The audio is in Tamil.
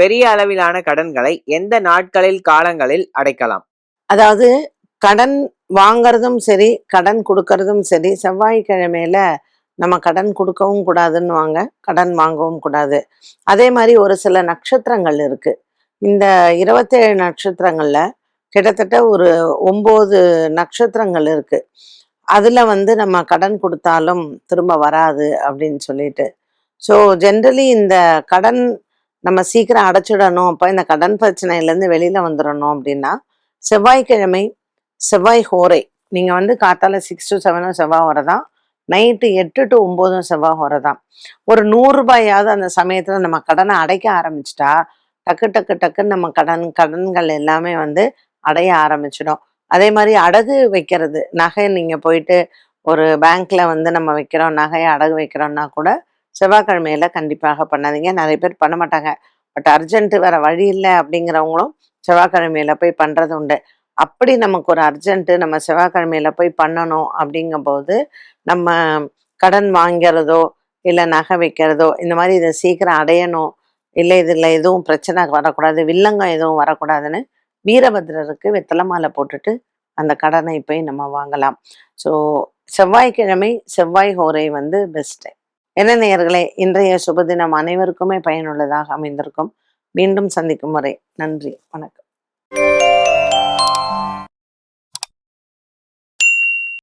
பெரிய அளவிலான கடன்களை எந்த நாட்களில் காலங்களில் அடைக்கலாம்? அதாவது கடன் வாங்குறதும் சரி கடன் கொடுக்கறதும் சரி செவ்வாய்க்கிழமையில நம்ம கடன் கொடுக்கவும் கூடாதுன்னுவாங்க. கடன் வாங்கவும் கூடாது. அதே மாதிரி ஒரு சில நட்சத்திரங்கள் இருக்கு. இந்த இருபத்தேழு நட்சத்திரங்கள்ல கிட்டத்தட்ட ஒரு ஒம்பது நட்சத்திரங்கள் இருக்கு. அதுல வந்து நம்ம கடன் கொடுத்தாலும் திரும்ப வராது அப்படின்னு சொல்லிட்டு. ஸோ ஜென்ரலி இந்த கடன் நம்ம சீக்கிரம் அடைச்சிடணும் அப்போ இந்த கடன் பிரச்சனையிலேருந்து வெளியில் வந்துடணும் அப்படின்னா செவ்வாய்க்கிழமை செவ்வாய் ஹோரை நீங்கள் வந்து காத்தால சிக்ஸ் டு செவனும் செவ்வாய் ஹோரை தான் நைட்டு எட்டு டு ஒம்போதும் செவ்வாய் ஹோரை தான். ஒரு நூறு ரூபாயாவது அந்த சமயத்தில் நம்ம கடனை அடைக்க ஆரம்பிச்சிட்டா டக்கு டக்கு டக்குன்னு நம்ம கடன் கடன்கள் எல்லாமே வந்து அடைய ஆரம்பிச்சிடும். அதே மாதிரி அடகு வைக்கிறது நகை நீங்கள் போயிட்டு ஒரு பேங்க்ல வந்து நம்ம வைக்கிறோம் நகையை அடகு வைக்கிறோம்னா கூட செவ்வாய்க்கிழமையில கண்டிப்பாக பண்ணாதீங்க. நிறைய பேர் பண்ண மாட்டாங்க. பட் அர்ஜென்ட் வேற வழி இல்லை அப்படிங்கிறவங்களும் செவ்வாய்க்கிழமையில போய் பண்றது உண்டு. அப்படி நமக்கு ஒரு அர்ஜென்ட் நம்ம செவ்வாய்க்கிழமையில போய் பண்ணணும் அப்படிங்கும்போது நம்ம கடன் வாங்கிறதோ இல்லை நகை வைக்கிறதோ இந்த மாதிரி இதை சீக்கிரம் அடையணும். இல்லை இதில் எதுவும் பிரச்சனை வரக்கூடாது வில்லங்கம் எதுவும் வரக்கூடாதுன்னு வீரபத்ரருக்கு வெத்தலை மாலை போட்டுட்டு அந்த கடனை போய் நம்ம வாங்கலாம். ஸோ செவ்வாய்க்கிழமை செவ்வாய் ஹோரை வந்து பெஸ்ட்டு என்ன நேயர்களே இன்றைய சுபதினம் அனைவருக்குமே பயனுள்ளதாக அமைந்திருக்கும். மீண்டும் சந்திக்கும் வரை நன்றி வணக்கம்.